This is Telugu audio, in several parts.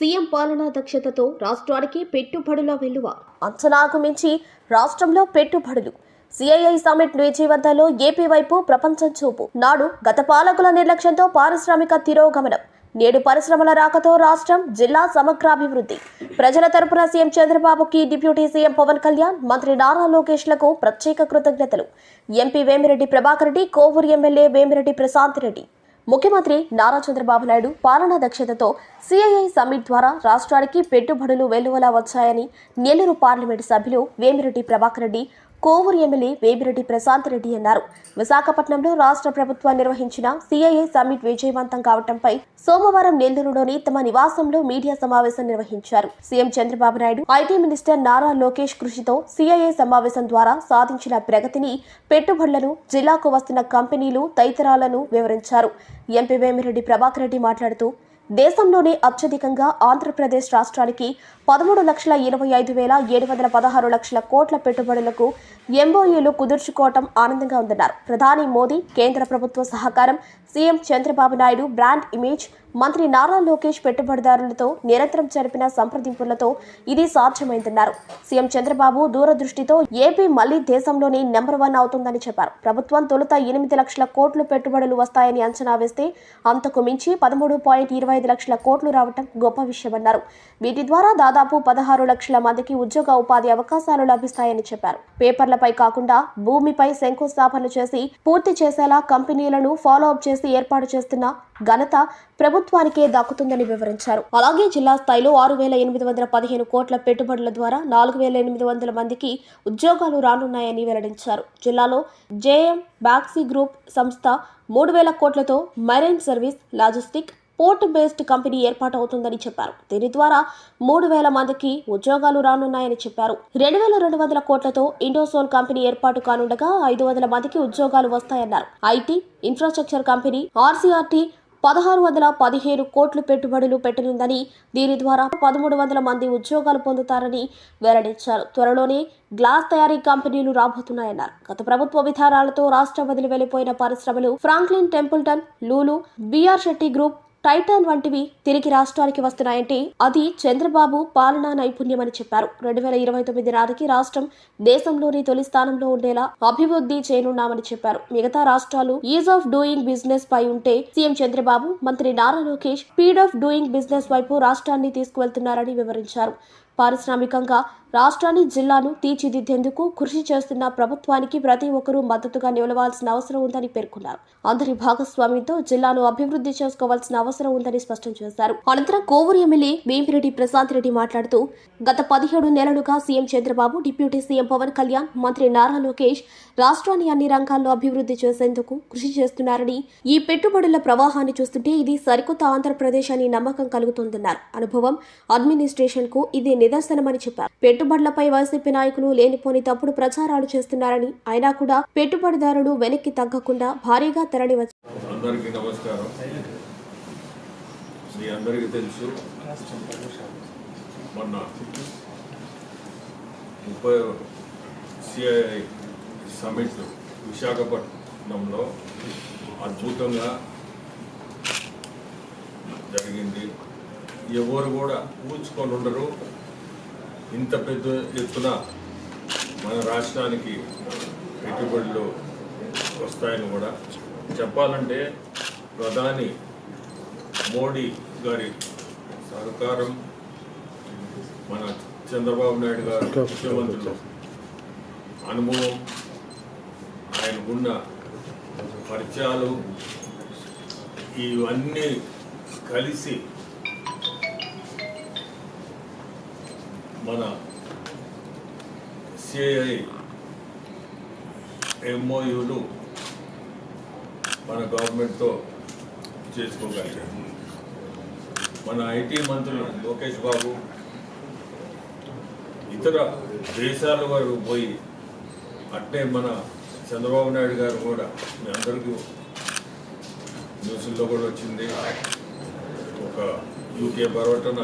సీఎం పాలనా దక్షతతో రాష్ట్రానికి పెట్టుబడుల విలువ అంచనాకు మించి రాష్ట్రంలో పెట్టుబడులు. సిఐఐ సమిట్ విజయవంతంలో ఏపీ వైపు ప్రపంచం చూపు. నాడు గత పాలకుల నిర్లక్ష్యంతో పారిశ్రామిక తిరోగమనం. నేడు పరిశ్రమల రాకతో రాష్ట్రం జిల్లా సమగ్రాభివృద్ధి. ప్రజల తరపున సీఎం చంద్రబాబుకి డిప్యూటీ సీఎం పవన్ కళ్యాణ్ మంత్రి నారా లోకేష్లకు ప్రత్యేక కృతజ్ఞతలు. MP Vemireddy Prabhakar Reddy Kovur MLA Vemireddy Prashant Reddy. ముఖ్యమంత్రి నారా చంద్రబాబు నాయుడు పాలనా దక్షతతో సిఐఐ సమ్మిట్ ద్వారా రాష్ట్రానికి పెట్టుబడులు వెలువలా వచ్చాయని నెల్లూరు పార్లమెంటు సభ్యులు వేమిరెడ్డి ప్రభాకర్ రెడ్డి కోవూరు ఎమ్మెల్యే వేమిరెడ్డి ప్రశాంత్ రెడ్డి అన్నారు. విశాఖపట్నంలో రాష్ట్ర ప్రభుత్వం నిర్వహించిన సిఐఏ సమ్మిట్ విజయవంతం కావడంపై సోమవారం నెల్లూరులోని తమ నివాసంలో మీడియా సమావేశం నిర్వహించారు. CM Chandrababu Naidu IT minister Nara Lokesh కృషితో సిఐఏ సమావేశం ద్వారా సాధించిన ప్రగతిని పెట్టుబడులను జిల్లాకు వస్తున్న కంపెనీలు తదితరాలను వివరించారు. ఎంపీ వేమిరెడ్డి ప్రభాకర్ రెడ్డి మాట్లాడుతూ దేశంలోనే అత్యధికంగా ఆంధ్రప్రదేశ్ రాష్ట్రానికి పదమూడు లక్షల ఇరవై ఐదు వేల ఏడు వందల పదహారు లక్షల కోట్ల పెట్టుబడులకు ఎంఓయూలు కుదుర్చుకోవటం ఆనందంగా ఉందన్నారు. ప్రధాని మోదీ కేంద్ర ప్రభుత్వ సహకారం CM Chandrababu Naidu brand image మంత్రి నారా లోకేష్ పెట్టుబడిదారులతో నిరంతరం జరిపిన సంప్రదింపులతో ఇది సాధ్యమైందన్నారు. సీఎం చంద్రబాబు దూరదృష్టితో ఏపీ మళ్ళీ దేశంలోనే నెంబర్ వన్ అవుతుందని చెప్పారు. ప్రభుత్వం తొలుత ఎనిమిది లక్షల కోట్లు పెట్టుబడులు వస్తాయని అంచనా వేస్తే అంతకు మించి పదమూడు పాయింట్ ఇరవై ఐదు లక్షల కోట్లు రావటం గొప్ప విషయమన్నారు. వీటి ద్వారా దాదాపు పదహారు లక్షల మందికి ఉద్యోగ ఉపాధి అవకాశాలు లభిస్తాయని చెప్పారు. పేపర్లపై కాకుండా భూమిపై శంకుస్థాపనలు చేసి పూర్తి చేసేలా కంపెనీలను ఫాలో అప్ చేసి ఏర్పాటు చేస్తున్న ఘనత ప్రభుత్వానికే దక్కుతుందని వివరించారు. అలాగే జిల్లా స్థాయిలో ఆరు వేల ఎనిమిది వందల పదిహేను కోట్ల పెట్టుబడుల ద్వారా నాలుగు వేల ఎనిమిది వందల మందికి ఉద్యోగాలు రానున్నాయని వెల్లడించారు. జిల్లాలో జేఎం బ్యాక్సీ గ్రూప్ సంస్థ మూడు వేల కోట్లతో marine service logistic port based company ఏర్పాటు అవుతుందని చెప్పారు. దీని ద్వారా మూడు వేల మందికి ఉద్యోగాలు రానున్నాయని చెప్పారు. రెండు వేల రెండు వందల కోట్లతో ఇండోసోల్ కంపెనీ ఏర్పాటు కానుండగా ఐదు వందల మందికి ఉద్యోగాలు వస్తాయన్నారు. ఐటీ ఇన్ఫ్రాస్ట్రక్చర్ కంపెనీ ఆర్సీఆర్టీ పదహారు వందల పదిహేను కోట్లు పెట్టుబడులు పెట్టనుందని దీని ద్వారా పదమూడు వందల మంది ఉద్యోగాలు పొందుతారని వెల్లడించారు. త్వరలోనే గ్లాస్ తయారీ కంపెనీలు రాబోతున్నాయన్నారు. గత ప్రభుత్వ విధానాలతో రాష్ట్రం వదిలి వెళ్ళిపోయిన పరిశ్రమలు Franklin Templeton Lulu BR Shetty group Titan వంటివి తిరిగి రాష్ట్రానికి వస్తున్నాయంటే అది చంద్రబాబు పాలనా నైపుణ్యమని చెప్పారు. రెండు వేల ఇరవై తొమ్మిది నాటికి రాష్ట్రం దేశంలోని తొలి స్థానంలో ఉండేలా అభివృద్ధి చేయనున్నామని చెప్పారు. మిగతా రాష్ట్రాలు ఈజ్ ఆఫ్ డూయింగ్ బిజినెస్ పై ఉంటే సీఎం చంద్రబాబు మంత్రి Nara Lokesh speed of doing business వైపు రాష్ట్రాన్ని తీసుకువెళ్తున్నారని వివరించారు. పారిశ్రామికంగా రాష్ట్రాన్ని జిల్లాను తీర్చిదిద్దేందుకు కృషి చేస్తున్న ప్రభుత్వానికి ప్రతి ఒక్కరూ మద్దతుగా నిలవాల్సిన అవసరం ఉందని పేర్కొన్నారు. అందరి భాగస్వామ్యంతో జిల్లాను అభివృద్ధి చేసుకోవాల్సిన అవసరం ఉందని స్పష్టం చేశారు. అనంతరం కోవూరు ఎమ్మెల్యే వేమిరెడ్డి ప్రశాంత్ రెడ్డి మాట్లాడుతూ గత పదిహేడు నెలలుగా CM Chandrababu deputy CM Pawan Kalyan మంత్రి నారా లోకేష్ రాష్ట్రాన్ని అన్ని రంగాల్లో అభివృద్ధి చేసేందుకు కృషి చేస్తున్నారని ఈ పెట్టుబడుల ప్రవాహాన్ని చూస్తుంటే ఇది సరికొత్త ఆంధ్రప్రదేశ్ అని నమ్మకం కలుగుతుందన్నారు. అనుభవం అడ్మినిస్ట్రేషన్కు ఇది నిదర్శనమని చెప్పారు. పెట్టుబడులపై వైసీపీ నాయకులు లేనిపోని తప్పుడు ప్రచారాలు చేస్తున్నారని అయినా కూడా పెట్టుబడిదారులు వెనక్కి తగ్గకుండా భారీగా తరలి అందరికీ నమస్కారం. మీ అందరికీ తెలుసు మొన్న ముప్పై సిఐఐ సమిట్ విశాఖపట్నంలో అద్భుతంగా జరిగింది. ఎవరు కూడా ఊహించుకొని ఉండరు. ఇంత పెద్ద ఎత్తున మన రాష్ట్రానికి పెట్టుబడులు వస్తాయని కూడా చెప్పాలంటే ప్రధాని మోడీ గారి సహకారం మన చంద్రబాబు నాయుడు గారు ముఖ్యమంత్రులు అనుభవం ఆయనకున్న పరిచయాలు ఇవన్నీ కలిసి మన సిఐ ఎంఓయూలు మన గవర్నమెంట్తో చేసుకోగలిగారు మన ఐటీ మంత్రులు లోకేష్ బాబు ఇతర దేశాల వారు పోయి అట్టే మన చంద్రబాబు నాయుడు గారు కూడా మీ అందరికీ న్యూస్లో కూడా వచ్చింది. ఒక యూకే పర్యటన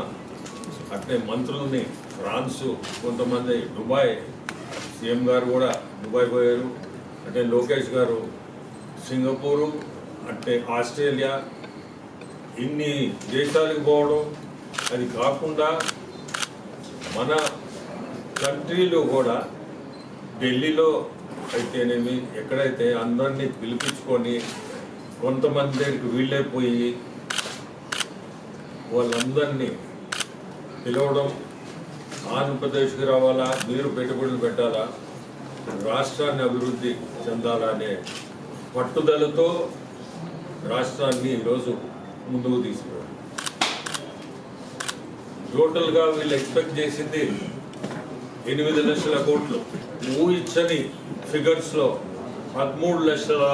అట్లే మంత్రుల్ని ఫ్రాన్స్ కొంతమంది దుబాయ్ సీఎం గారు కూడా దుబాయ్ పోయారు. అంటే లోకేష్ గారు సింగపూరు అంటే ఆస్ట్రేలియా ఇన్ని దేశాలకు పోవడం అది కాకుండా మన కంట్రీలో కూడా ఢిల్లీలో అయితేనేమి ఎక్కడైతే అందరినీ పిలిపించుకొని కొంతమంది దగ్గరికి వీళ్ళైపోయి వాళ్ళందరినీ పిలవడం ఆంధ్రప్రదేశ్కి రావాలా? మీరు పెట్టుబడులు పెట్టాలా? రాష్ట్రాన్ని అభివృద్ధి చెందాలా అనే పట్టుదలతో రాష్ట్రాన్ని ఈరోజు ముందుకు తీసుకురావాలి. టోటల్గా వీళ్ళు ఎక్స్పెక్ట్ చేసింది ఎనిమిది లక్షల కోట్లు. ఊహించని ఫిగర్స్లో పదమూడు లక్షల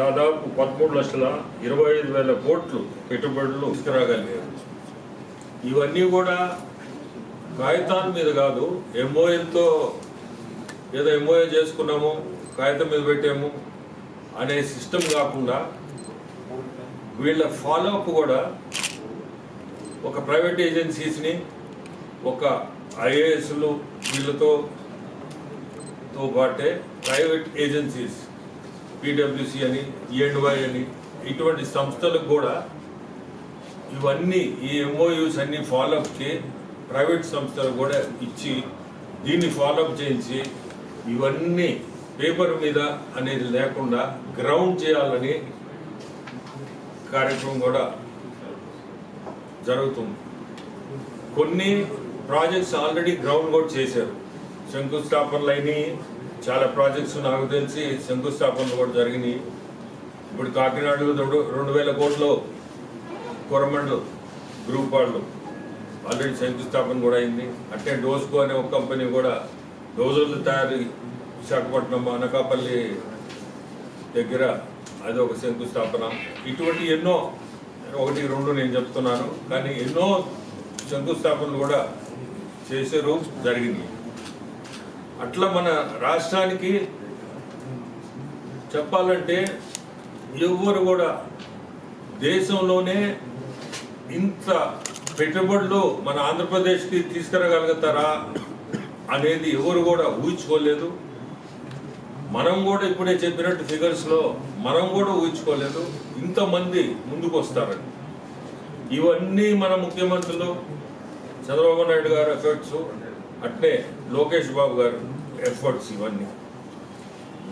దాదాపు పదమూడు లక్షల ఇరవై ఐదు వేల కోట్లు పెట్టుబడులు తీసుకురాగలిగారు. ఇవన్నీ కూడా కాగితాల మీద కాదు ఎంఓఎల్తో ఏదో ఎంఓఏ చేసుకున్నాము కాగితం మీద పెట్టాము అనే సిస్టమ్ కాకుండా వీళ్ళ ఫాలోఅప్ కూడా ఒక ప్రైవేట్ ఏజెన్సీస్ని ఒక ఐఏఎస్లు వీళ్ళతో తో పాటే ప్రైవేట్ ఏజెన్సీస్ పీడబ్ల్యూసీ అని ఈఎండ్వై అని ఇటువంటి సంస్థలకు కూడా ఇవన్నీ ఈ ఎంఓయూస్ అన్ని ఫాలోఅప్కి ప్రైవేట్ సంస్థలు కూడా ఇచ్చి దీన్ని ఫాలోఅప్ చేయించి ఇవన్నీ పేపర్ మీద అనేది లేకుండా గ్రౌండ్ చేయాలని కార్యక్రమం కూడా జరుగుతుంది. కొన్ని ప్రాజెక్ట్స్ ఆల్రెడీ గ్రౌండ్ కూడా చేశారు. శంకుస్థాపనలు అయినాయి. చాలా ప్రాజెక్ట్స్ నాకు తెలిసి శంకుస్థాపనలు కూడా జరిగినాయి. ఇప్పుడు కాకినాడలో రెండు వేల కోట్లు కొరమండలు గ్రూప్ వాళ్ళు. ఆల్రెడీ శంకుస్థాపన కూడా అయింది. అంటే డోస్కో అనే ఒక కంపెనీ కూడా డోజులు తయారీ విశాఖపట్నం అనకాపల్లి దగ్గర అది ఒక శంకుస్థాపన. ఇటువంటి ఎన్నో ఒకటి రెండు నేను చెప్తున్నాను. కానీ ఎన్నో శంకుస్థాపనలు కూడా చేసారు జరిగింది. అట్లా మన రాష్ట్రానికి చెప్పాలంటే ఎవ్వరు కూడా దేశంలోనే ఇంత పెట్టుబడులు మన ఆంధ్రప్రదేశ్కి తీసుకురాగలుగుతారా అనేది ఎవరు కూడా ఊహించుకోలేదు. మనం కూడా ఇప్పుడే చెప్పినట్టు ఫిగర్స్లో మనం కూడా ఊహించుకోలేదు. ఇంతమంది ముందుకు వస్తారని ఇవన్నీ మన ముఖ్యమంత్రులు చంద్రబాబు నాయుడు గారు ఎఫర్ట్స్ అట్నే లోకేష్ బాబు గారు ఎఫర్ట్స్ ఇవన్నీ.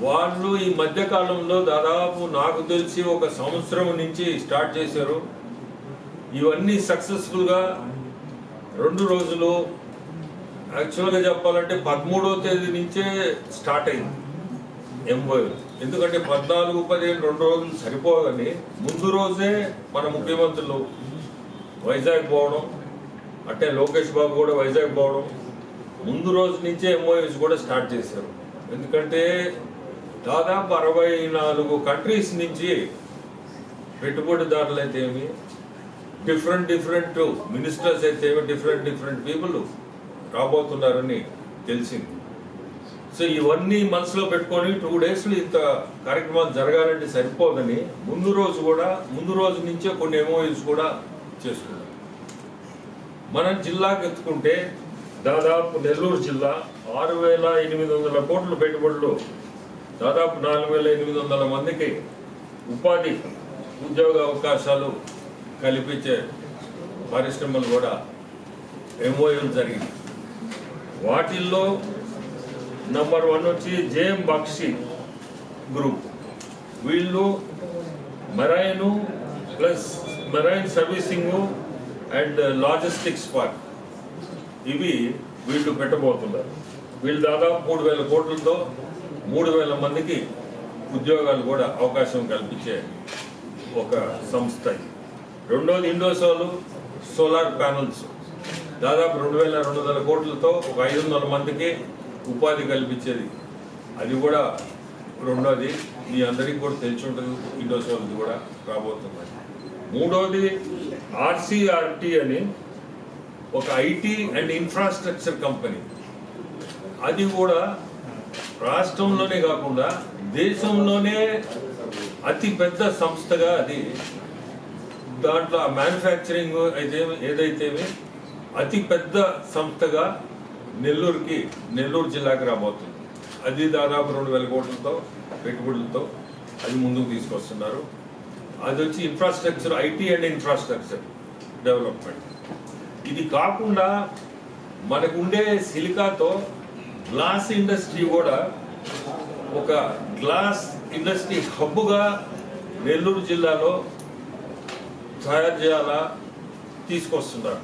వాళ్ళు ఈ మధ్యకాలంలో దాదాపు నాకు తెలిసి ఒక సంవత్సరం నుంచి స్టార్ట్ చేశారు. ఇవన్నీ సక్సెస్ఫుల్గా రెండు రోజులు యాక్చువల్గా చెప్పాలంటే పదమూడవ తేదీ నుంచే స్టార్ట్ అయింది ఎంఓయూ ఎందుకంటే పద్నాలుగు పదిహేను రెండు రోజులు సరిపోదని ముందు రోజే మన ముఖ్యమంత్రులు వైజాగ్ పోవడం అంటే లోకేష్ బాబు కూడా వైజాగ్ పోవడం ముందు రోజు నుంచే ఎంఓయూస్ కూడా స్టార్ట్ చేశారు. ఎందుకంటే దాదాపు అరవై నాలుగు కంట్రీస్ నుంచి పెట్టుబడిదారులు అయితే ఏమి డిఫరెంట్ డిఫరెంట్ మినిస్టర్స్ అయితే డిఫరెంట్ డిఫరెంట్ పీపుల్ రాబోతున్నారని తెలిసింది. సో ఇవన్నీ మనసులో పెట్టుకొని టూ డేస్లో ఇంత కార్యక్రమాలు జరగాలంటే సరిపోదని ముందు రోజు కూడా ముందు రోజు నుంచే కొన్ని ఎమోయిస్ కూడా చేసుకున్నాం మనం జిల్లాకి ఎత్తుకుంటే దాదాపు నెల్లూరు జిల్లా ఆరు వేల ఎనిమిది వందల కోట్ల పెట్టుబడులు దాదాపు నాలుగు వేల ఎనిమిది వందల మందికి ఉపాధి ఉద్యోగ అవకాశాలు కల్పించే పరిశ్రమలు కూడా ఎంఓఎల్ జరిగింది. వాటిల్లో నంబర్ వన్ వచ్చి జేఎం బక్షి గ్రూప్. వీళ్ళు marine plus marine servicing and logistics park. ఇవి వీళ్ళు పెట్టబోతున్నారు. వీళ్ళు దాదాపు మూడు వేల కోట్లతో మూడు వేల మందికి ఉద్యోగాలు కూడా అవకాశం కల్పించే ఒక సంస్థ ఇది. రెండోది ఇండోసోలు సోలార్ ప్యానల్స్. దాదాపు రెండు వేల రెండు వందల కోట్లతో ఒక ఐదు వందల మందికి ఉపాధి కల్పించేది. అది కూడా రెండోది. మీ అందరికీ కూడా తెలిసి ఉంటుంది ఇండోసోల్ది కూడా రాబోతుంది మూడోది ఆర్సీఆర్టీ అని ఒక ఐటీ అండ్ ఇన్ఫ్రాస్ట్రక్చర్ కంపెనీ. అది కూడా రాష్ట్రంలోనే కాకుండా దేశంలోనే అతి పెద్ద సంస్థగా అది దాంట్లో మ్యానుఫ్యాక్చరింగ్ అయితే ఏదైతేమి అతి పెద్ద సంస్థగా నెల్లూరుకి నెల్లూరు జిల్లాకి రాబోతుంది. అది దాదాపు రెండు వేల కోట్లతో పెట్టుబడులతో అది ముందుకు తీసుకొస్తున్నారు. అది వచ్చి infrastructure IT and infrastructure development ఇది కాకుండా మనకు ఉండే సిలికాతో గ్లాస్ ఇండస్ట్రీ కూడా ఒక గ్లాస్ ఇండస్ట్రీ హబ్బుగా నెల్లూరు జిల్లాలో తయారు చేయాలా? తీసుకొస్తున్నారు.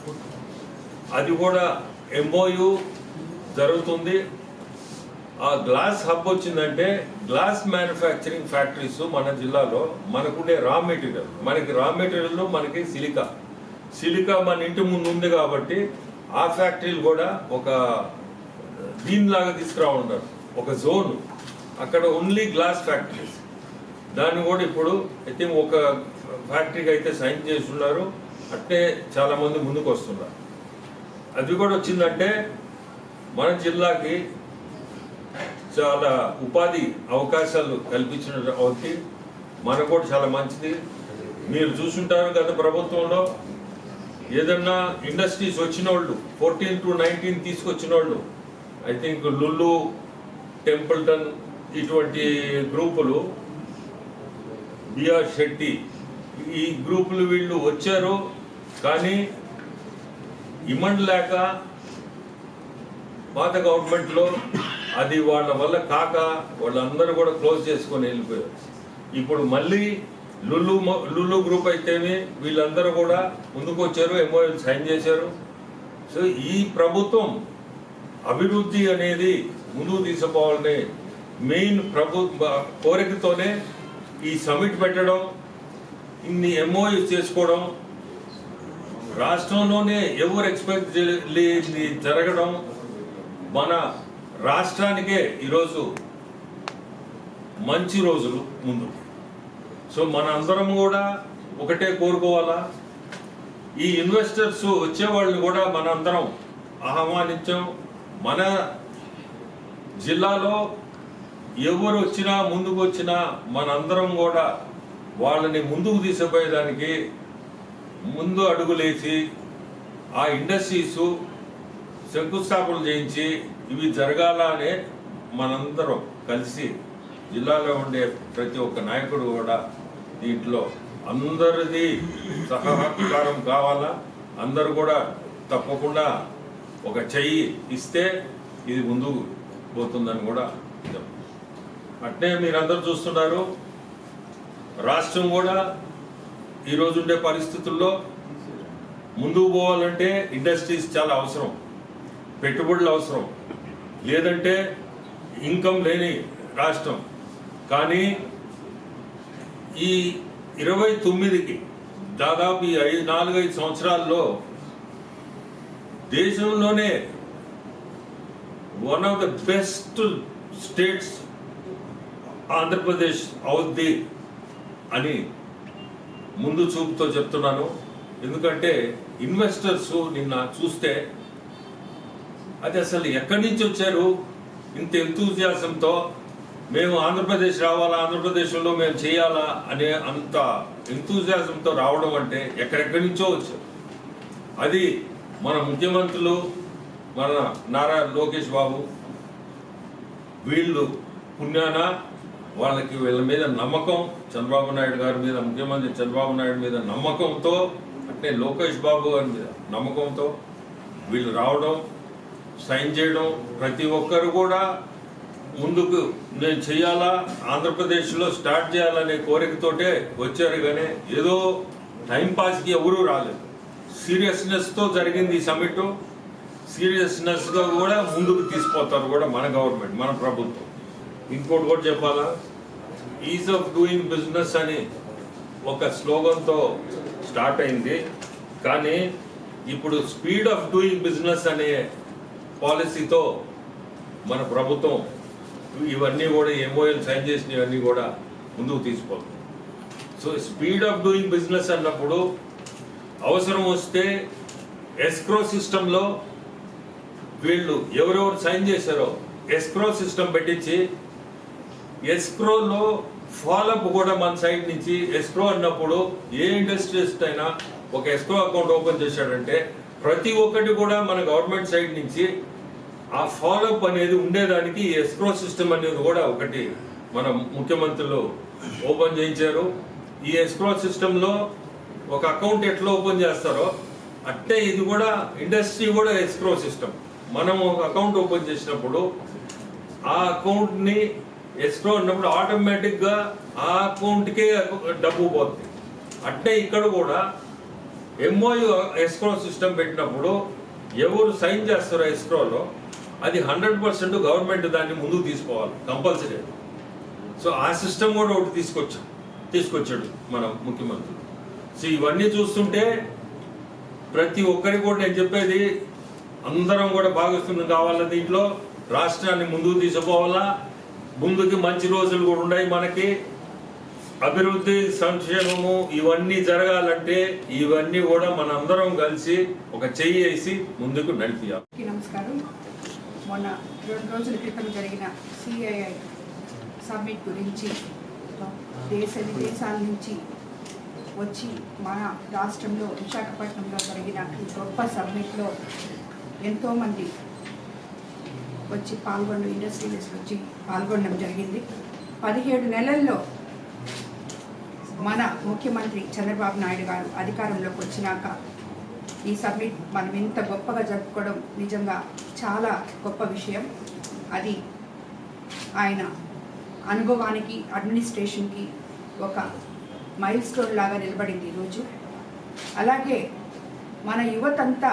అది కూడా ఎంఓయు జరుగుతుంది. ఆ గ్లాస్ హబ్ వచ్చిందంటే గ్లాస్ మ్యానుఫ్యాక్చరింగ్ ఫ్యాక్టరీస్ మన జిల్లాలో మనకుండే రా మెటీరియల్. మనకి రా మెటీరియల్ మనకి సిలికా. సిలికా మన ఇంటి ముందు ఉంది కాబట్టి ఆ ఫ్యాక్టరీలు కూడా ఒక దీనిలాగా తీసుకురావున్నారు ఒక జోన్. అక్కడ ఓన్లీ గ్లాస్ ఫ్యాక్టరీస్. దాన్ని కూడా ఇప్పుడు ఐ థింక్ ఒక ఫ్యాక్టరీకి అయితే సైన్ చేస్తున్నారు. ఉన్నారు అట్టే చాలా మంది ముందుకు వస్తున్నారు. అది కూడా వచ్చిందంటే మన జిల్లాకి చాలా ఉపాధి అవకాశాలు కల్పించిన మనకు కూడా చాలా మంచిది. మీరు చూసుంటారు గత ప్రభుత్వంలో ఏదన్నా ఇండస్ట్రీస్ వచ్చిన వాళ్ళు ఫోర్టీన్ టు నైన్టీన్ తీసుకొచ్చిన వాళ్ళు ఐ థింక్ లుల్లు టెంపుల్టన్ ఇటువంటి గ్రూపులు బిఆర్ శెట్టి ఈ గ్రూపులు వీళ్ళు వచ్చారు కానీ ఇమండ్ లేక పాత గవర్నమెంట్లో అది వాళ్ళ వల్ల కాక వాళ్ళందరూ కూడా క్లోజ్ చేసుకొని వెళ్ళిపోయారు. ఇప్పుడు మళ్ళీ లుల్లు లుల్లు గ్రూప్ అయితేనే వీళ్ళందరూ కూడా ముందుకు వచ్చారు ఎంఓఎల్ సైన్ చేశారు. సో ఈ ప్రభుత్వం అభివృద్ధి అనేది ముందుకు తీసుకుపోవాలని మెయిన్ ప్రభు కోరికతోనే ఈ సమిట్ పెట్టడం ఇన్ని ఎంఓయూ చేసుకోవడం రాష్ట్రంలోనే ఎవరు ఎక్స్పెక్ట్ లేని జరగడం మన రాష్ట్రానికే ఈరోజు మంచి రోజులు ముందు. సో మన అందరం కూడా ఒకటే కోరుకోవాలా? ఈ ఇన్వెస్టర్స్ వచ్చేవాళ్ళని కూడా మనందరం ఆహ్వానించాం. మన జిల్లాలో ఎవరు వచ్చినా ముందుకు వచ్చినా మనందరం కూడా వాళ్ళని ముందుకు తీసుకుపోయేదానికి ముందు అడుగులేసి ఆ ఇండస్ట్రీస్ శంకుస్థాపన చేయించి ఇవి జరగాల అనే మనందరం కలిసి జిల్లాలో ఉండే ప్రతి ఒక్క నాయకుడు కూడా దీంట్లో అందరిది సహకారం కావాలా? అందరూ కూడా తప్పకుండా ఒక చెయ్యి ఇస్తే ఇది ముందుకు పోతుందని కూడా అట్నే మీరందరూ చూస్తున్నారు. రాష్ట్రం కూడా ఈరోజు ఉండే పరిస్థితుల్లో ముందుకు పోవాలంటే ఇండస్ట్రీస్ చాలా అవసరం పెట్టుబడులు అవసరం. లేదంటే ఇన్కమ్ లేని రాష్ట్రం. కానీ ఈ ఇరవై తొమ్మిదికి దాదాపు ఈ ఐదు నాలుగైదు సంవత్సరాల్లో దేశంలోనే one of the best states Andhra Pradesh అవుద్ది అని ముందు చూపుతో చెప్తున్నాను. ఎందుకంటే ఇన్వెస్టర్స్ నిన్న చూస్తే అది అసలు ఎక్కడి నుంచి వచ్చారు? ఇంత ఎంతూజియాసంతో మేము ఆంధ్రప్రదేశ్ రావాలా ఆంధ్రప్రదేశ్లో మేము చేయాలా అనే అంత ఎంతూజియాసంతో రావడం అంటే ఎక్కడెక్కడి నుంచో వచ్చారు. అది మన ముఖ్యమంత్రులు మన నారా లోకేష్ బాబు వీళ్ళు పుణ్యాన వాళ్ళకి వీళ్ళ మీద నమ్మకం చంద్రబాబు నాయుడు గారి మీద ముఖ్యమంత్రి చంద్రబాబు నాయుడు మీద నమ్మకంతో అంటే లోకేష్ బాబు గారి మీద నమ్మకంతో వీళ్ళు రావడం సైన్ చేయడం ప్రతి ఒక్కరు కూడా ముందుకు నేను చేయాలా ఆంధ్రప్రదేశ్లో స్టార్ట్ చేయాలనే కోరికతోటే వచ్చారు కానీ ఏదో టైంపాస్కి ఎవరూ రాలేదు. సీరియస్నెస్తో జరిగింది ఈ సమ్మిట్. సీరియస్నెస్గా కూడా ముందుకు తీసుకుపోతారు కూడా మన గవర్నమెంట్ మన ప్రభుత్వం. ఇంకోటి కూడా చెప్పాలా? ఈజ్ ఆఫ్ డూయింగ్ బిజినెస్ అని ఒక స్లోగన్తో స్టార్ట్ అయింది. కానీ ఇప్పుడు స్పీడ్ ఆఫ్ డూయింగ్ బిజినెస్ అనే పాలసీతో మన ప్రభుత్వం ఇవన్నీ కూడా ఎంఓఎల్ సైన్ చేసినవన్నీ కూడా ముందుకు తీసుకోవాలి so speed of doing business అన్నప్పుడు అవసరం వస్తే ఎస్క్రో సిస్టంలో వీళ్ళు ఎవరెవరు సైన్ చేశారో ఎస్క్రో సిస్టమ్ పెట్టించి ఎస్క్రోలో ఫాలోఅప్ కూడా మన సైడ్ నుంచి ఎస్క్రో అన్నప్పుడు ఏ ఇండస్ట్రీస్ట్ అయినా ఒక ఎస్క్రో అకౌంట్ ఓపెన్ చేశాడంటే ప్రతి ఒక్కటి కూడా మన గవర్నమెంట్ సైడ్ నుంచి ఆ ఫాలోఅప్ అనేది ఉండేదానికి ఎస్క్రో సిస్టమ్ అనేది కూడా ఒకటి మన ముఖ్యమంత్రులు ఓపెన్ చేయించారు. ఈ ఎస్క్రో సిస్టంలో ఒక అకౌంట్ ఎట్లా ఓపెన్ చేస్తారో అట్టే ఇది కూడా ఇండస్ట్రీ కూడా ఎస్క్రో సిస్టమ్ మనం ఒక అకౌంట్ ఓపెన్ చేసినప్పుడు ఆ అకౌంట్ని ని ఎస్క్రో ఉన్నప్పుడు ఆటోమేటిక్గా ఆ అకౌంట్ కే డబ్బు పోతుంది అట్టే ఇక్కడ కూడా ఎంఓయు ఎస్క్రో సిస్టమ్ పెట్టినప్పుడు ఎవరు సైన్ చేస్తారో ఎస్క్రోలో అది హండ్రెడ్ పర్సెంట్ గవర్నమెంట్ దాన్ని ముందుకు తీసుకోవాలి కంపల్సరీ సో ఆ సిస్టమ్ కూడా ఒకటి తీసుకొచ్చాడు తీసుకొచ్చాడు మన ముఖ్యమంత్రి. సో ఇవన్నీ చూస్తుంటే ప్రతి ఒక్కరికి కూడా నేను చెప్పేది అందరం కూడా భాగస్వామ్యం కావాలా దీంట్లో? రాష్ట్రాన్ని ముందుకు తీసుకుపోవాలా ముందుకి మంచి రోజులు కూడా ఉన్నాయి మనకి. అభివృద్ధి సంక్షేమము ఇవన్నీ జరగాలంటే ఇవన్నీ కూడా మనందరం కలిసి ఒక చెయ్యి వేసి ముందుకు నడిపియాలి. నమస్కారం. మొన్న రెండు రోజుల క్రితం జరిగిన సిఐఐ సమ్మిట్ గురించి దేశ విదేశాల నుంచి వచ్చి మన రాష్ట్రంలో విశాఖపట్నంలో జరిగిన ఈ గొప్ప సమ్మిట్లో ఎంతోమంది వచ్చి పాల్గొనడం ఇండస్ట్రియలిస్ట్ వచ్చి పాల్గొనడం జరిగింది. పదిహేడు నెలల్లో మన ముఖ్యమంత్రి చంద్రబాబు నాయుడు గారు అధికారంలోకి వచ్చినాక ఈ సబ్మిట్ మనం ఇంత గొప్పగా జరుపుకోవడం నిజంగా చాలా గొప్ప విషయం. అది ఆయన అనుభవానికి అడ్మినిస్ట్రేషన్కి ఒక మైల్ స్టోన్ లాగా నిలబడింది ఈరోజు అలాగే మన యువతంతా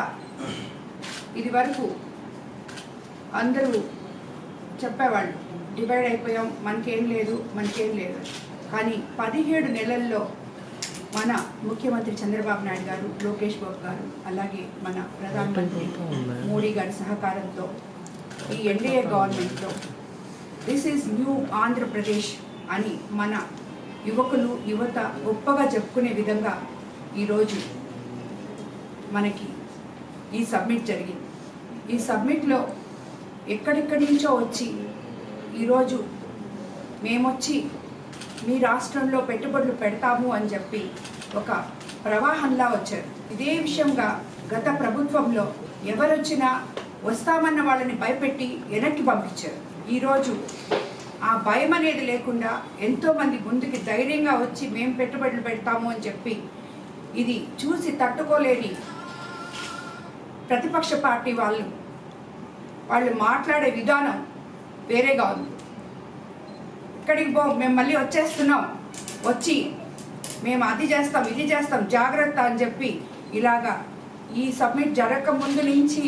ఇది వరకు అందరూ చెప్పేవాళ్ళు డివైడ్ అయిపోయాం మనకేం లేదు మనకేం లేదు. కానీ పదిహేడు నెలల్లో మన ముఖ్యమంత్రి చంద్రబాబు నాయుడు గారు లోకేష్ బాబు గారు అలాగే మన ప్రధానమంత్రి మోడీ గారి సహకారంతో ఈ ఎన్డీఏ గవర్నమెంట్లో దిస్ ఈజ్ న్యూ ఆంధ్రప్రదేశ్ అని మన యువకులు యువత గొప్పగా చెప్పుకునే విధంగా ఈరోజు మనకి ఈ సబ్మిట్ జరిగింది. ఈ సబ్మిట్లో ఎక్కడెక్కడి నుంచో వచ్చి ఈరోజు మేమొచ్చి మీ రాష్ట్రంలో పెట్టుబడులు పెడతాము అని చెప్పి ఒక ప్రవాహంలా వచ్చారు. ఇదే విషయంగా గత ప్రభుత్వంలో ఎవరొచ్చినా వస్తామన్న వాళ్ళని భయపెట్టి వెనక్కి పంపించారు. ఈరోజు ఆ భయం అనేది లేకుండా ఎంతోమంది ముందుకి ధైర్యంగా వచ్చి మేము పెట్టుబడులు పెడతాము అని చెప్పి ఇది చూసి తట్టుకోలేని ప్రతిపక్ష పార్టీ వాళ్ళు వాళ్ళు మాట్లాడే విధానం వేరేగా ఉంది. ఇక్కడికి పో మేము మళ్ళీ వచ్చేస్తున్నాం. వచ్చి మేము అది చేస్తాం ఇది చేస్తాం జాగ్రత్త అని చెప్పి ఇలాగా ఈ సబ్మిట్ జరగక ముందు నుంచి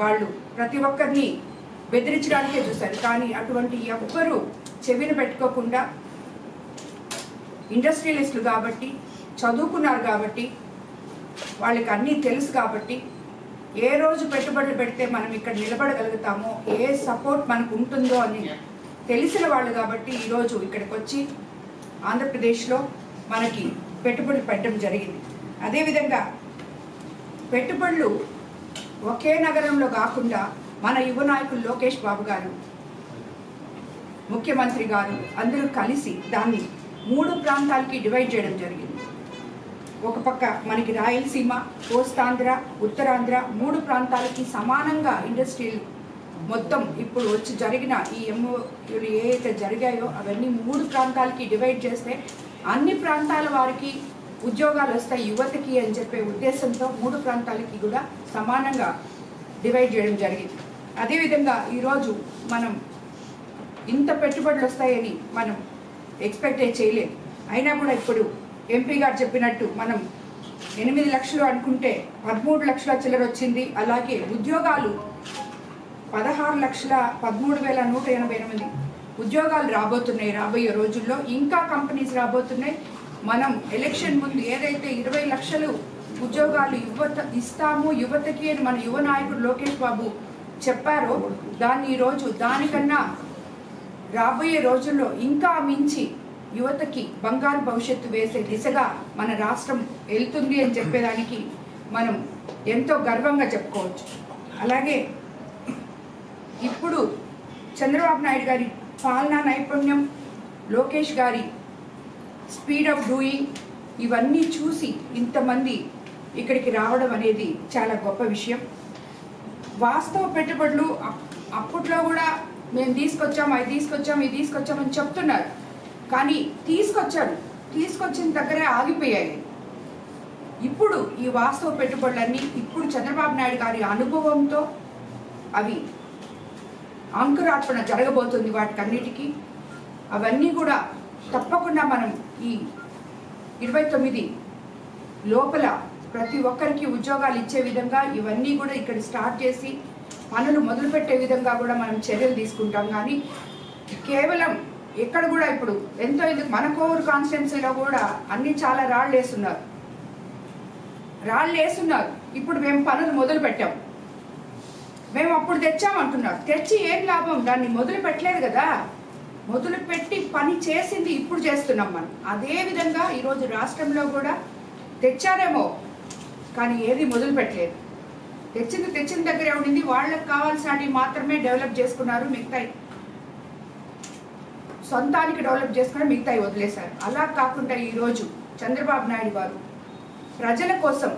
వాళ్ళు ప్రతి ఒక్కరిని బెదిరించడానికే చూశారు. కానీ అటువంటి ఎవ్వరూ చెవిని పెట్టుకోకుండా ఇండస్ట్రియలిస్టులు కాబట్టి చదువుకున్నారు కాబట్టి వాళ్ళకి అన్నీ తెలుసు కాబట్టి ఏ రోజు పెట్టుబడులు పెడితే మనం ఇక్కడ నిలబడగలుగుతామో ఏ సపోర్ట్ మనకు ఉంటుందో అని తెలిసిన వాళ్ళు కాబట్టి ఈరోజు ఇక్కడికి వచ్చి ఆంధ్రప్రదేశ్లో మనకి పెట్టుబడులు పెట్టడం జరిగింది. అదేవిధంగా పెట్టుబడులు ఒకే నగరంలో కాకుండా మన యువ నాయకులు లోకేష్ బాబు గారు ముఖ్యమంత్రి గారు అందరూ కలిసి దాన్ని మూడు ప్రాంతాలకి డివైడ్ చేయడం జరిగింది. ఒక పక్క మనకి రాయలసీమ కోస్తాంధ్ర ఉత్తరాంధ్ర మూడు ప్రాంతాలకి సమానంగా ఇండస్ట్రీలు మొత్తం ఇప్పుడు వచ్చి జరిగిన ఈ ఎంఓలు ఏవైతే జరిగాయో అవన్నీ మూడు ప్రాంతాలకి డివైడ్ చేస్తే అన్ని ప్రాంతాల వారికి ఉద్యోగాలు వస్తాయి యువతకి అని చెప్పే ఉద్దేశంతో మూడు ప్రాంతాలకి కూడా సమానంగా డివైడ్ చేయడం జరిగింది. అదేవిధంగా ఈరోజు మనం ఇంత పెట్టుబడులు వస్తాయని మనం ఎక్స్పెక్టే చేయలేం అయినా కూడా ఇప్పుడు ఎంపీ గారు చెప్పినట్టు మనం ఎనిమిది లక్షలు అనుకుంటే పదమూడు లక్షల చిల్లర వచ్చింది. అలాగే ఉద్యోగాలు పదహారు లక్షల పదమూడు వేల నూట ఎనభై ఎనిమిది ఉద్యోగాలు రాబోతున్నాయి రాబోయే రోజుల్లో. ఇంకా కంపెనీస్ రాబోతున్నాయి. మనం ఎలక్షన్ ముందు ఏదైతే ఇరవై లక్షలు ఉద్యోగాలు యువత ఇస్తాము యువతకి అని మన యువ నాయకుడు లోకేష్ బాబు చెప్పారో దాన్ని ఈరోజు దానికన్నా రాబోయే రోజుల్లో ఇంకా మించి యువతకి బంగారు భవిష్యత్తు వేసే దిశగా మన రాష్ట్రం వెళ్తుంది అని చెప్పేదానికి మనం ఎంతో గర్వంగా చెప్పుకోవచ్చు. అలాగే ఇప్పుడు చంద్రబాబు నాయుడు గారి పాలనా నైపుణ్యం లోకేష్ గారి స్పీడ్ ఆఫ్ డూయింగ్ ఇవన్నీ చూసి ఇంతమంది ఇక్కడికి రావడం అనేది చాలా గొప్ప విషయం. వాస్తవ పెట్టుబడులు అప్పట్లో కూడా మేము తీసుకొచ్చాం అవి తీసుకొచ్చాం ఇది తీసుకొచ్చామని చెప్తున్నారు. కానీ తీసుకొచ్చాడు. తీసుకొచ్చిన దగ్గరే ఆగిపోయాయి. ఇప్పుడు ఈ వాస్తవ పెట్టుబడులన్నీ ఇప్పుడు చంద్రబాబు నాయుడు గారి అనుభవంతో అవి అంకురార్పణ జరగబోతుంది వాటికన్నిటికీ. అవన్నీ కూడా తప్పకుండా మనం ఈ ఇరవై తొమ్మిది లోపల ప్రతి ఒక్కరికి ఉద్యోగాలు ఇచ్చే విధంగా ఇవన్నీ కూడా ఇక్కడ స్టార్ట్ చేసి పనులు మొదలుపెట్టే విధంగా కూడా మనం చర్యలు తీసుకుంటాం. కానీ కేవలం ఎక్కడ కూడా ఇప్పుడు ఎంతో ఎందుకు మన కోవూరు కాన్స్టిట్యున్సీలో కూడా అన్ని చాలా రాళ్ళు వేస్తున్నారు. రాళ్ళు వేస్తున్నారు. ఇప్పుడు మేము పనులు మొదలు పెట్టాం. మేము అప్పుడు తెచ్చామంటున్నారు తెచ్చి ఏం లాభం? దాన్ని మొదలు పెట్టలేదు కదా. మొదలు పెట్టి పని చేసింది ఇప్పుడు చేస్తున్నాం మనం. అదే విధంగా ఈరోజు రాష్ట్రంలో కూడా తెచ్చారేమో కానీ ఏది మొదలు పెట్టలేదు. తెచ్చింది తెచ్చిన దగ్గరే ఉండింది. వాళ్ళకి కావాల్సినవి మాత్రమే డెవలప్ చేసుకున్నారు మిగతాయి. సొంతానికి డెవలప్ చేసుకుని మిగతాయి వదిలేశారు. అలా కాకుండా ఈరోజు చంద్రబాబు నాయుడు గారు ప్రజల కోసం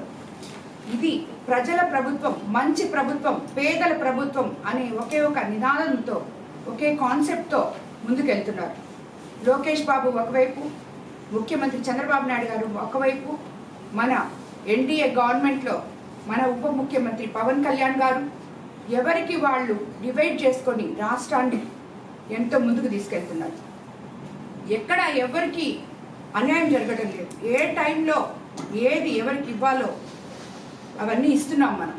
ఇది ప్రజల ప్రభుత్వం మంచి ప్రభుత్వం పేదల ప్రభుత్వం అనే ఒకే ఒక నినాదంతో ఒకే కాన్సెప్ట్తో ముందుకెళ్తున్నారు. లోకేష్ బాబు ఒకవైపు ముఖ్యమంత్రి చంద్రబాబు నాయుడు గారు ఒకవైపు మన ఎన్డీఏ గవర్నమెంట్లో మన ఉప ముఖ్యమంత్రి పవన్ కళ్యాణ్ గారు ఎవరికి వాళ్ళు డివైడ్ చేసుకొని రాష్ట్రాన్ని ఎంతో ముందుకు తీసుకెళ్తున్నారు. ఎక్కడ ఎవరికి అన్యాయం జరగడం లేదు. ఏ టైంలో ఏది ఎవరికి ఇవ్వాలో అవన్నీ ఇస్తున్నాం మనం.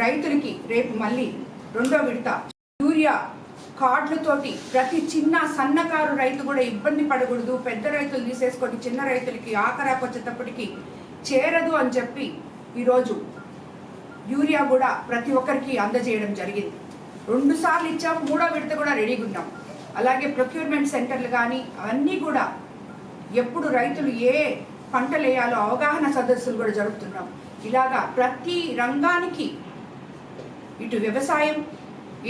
రైతులకి రేపు మళ్ళీ రెండో విడత. యూరియా కార్డులతోటి ప్రతి చిన్న సన్నకారు రైతు కూడా ఇబ్బంది పడకూడదు. పెద్ద రైతులు తీసేసుకొని చిన్న రైతులకి ఆఖరాకు వచ్చేటప్పటికి చేరదు అని చెప్పి ఈరోజు యూరియా కూడా ప్రతి ఒక్కరికి అందజేయడం జరిగింది. రెండు సార్లు ఇచ్చాము మూడో విడత కూడా రెడీగా ఉన్నాం. అలాగే ప్రొక్యూర్మెంట్ సెంటర్లు కానీ అవన్నీ కూడా ఎప్పుడు రైతులు ఏ పంటలు వేయాలో అవగాహన సదస్సులు కూడా జరుపుతున్నాం. ఇలాగా ప్రతి రంగానికి ఇటు వ్యవసాయం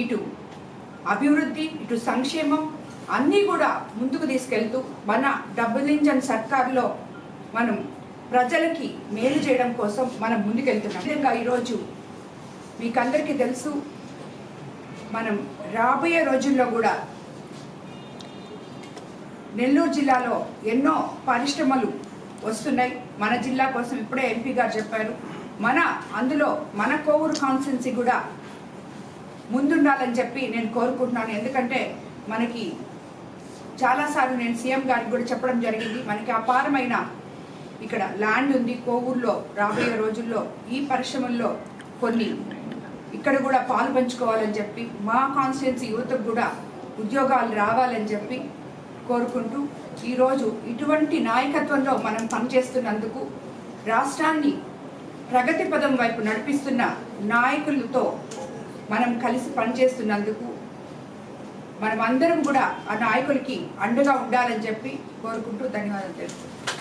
ఇటు అభివృద్ధి ఇటు సంక్షేమం అన్నీ కూడా ముందుకు తీసుకెళ్తూ మన డబుల్ ఇంజన్ సర్కార్లో మనం ప్రజలకి మేలు చేయడం కోసం మనం ముందుకెళ్తున్నాం. విధంగా ఈరోజు మీకందరికీ తెలుసు మనం రాబోయే రోజుల్లో కూడా నెల్లూరు జిల్లాలో ఎన్నో పరిశ్రమలు వస్తున్నాయి. మన జిల్లా కోసం ఇప్పుడే ఎంపీ గారు చెప్పారు. మన అందులో మన కోవూరు కాన్స్టిట్యున్సీ కూడా ముందుండాలని చెప్పి నేను కోరుకుంటున్నాను. ఎందుకంటే మనకి చాలాసార్లు నేను సీఎం గారికి కూడా చెప్పడం జరిగింది. మనకి అపారమైన ఇక్కడ ల్యాండ్ ఉంది కోవూరులో రాబోయే రోజుల్లో. ఈ పరిశ్రమల్లో కొన్ని ఇక్కడ కూడా పాలు పంచుకోవాలని చెప్పి మా కాన్స్టిట్యున్సీ యువతకు కూడా ఉద్యోగాలు రావాలని చెప్పి కోరుకుంటూ ఈరోజు ఇటువంటి నాయకత్వంలో మనం పనిచేస్తున్నందుకు రాష్ట్రాన్ని ప్రగతి పదం వైపు నడిపిస్తున్న నాయకులతో మనం కలిసి పనిచేస్తున్నందుకు మనం అందరం కూడా ఆ నాయకులకి అండగా ఉండాలని చెప్పి కోరుకుంటూ ధన్యవాదాలు తెలుపుతున్నాం.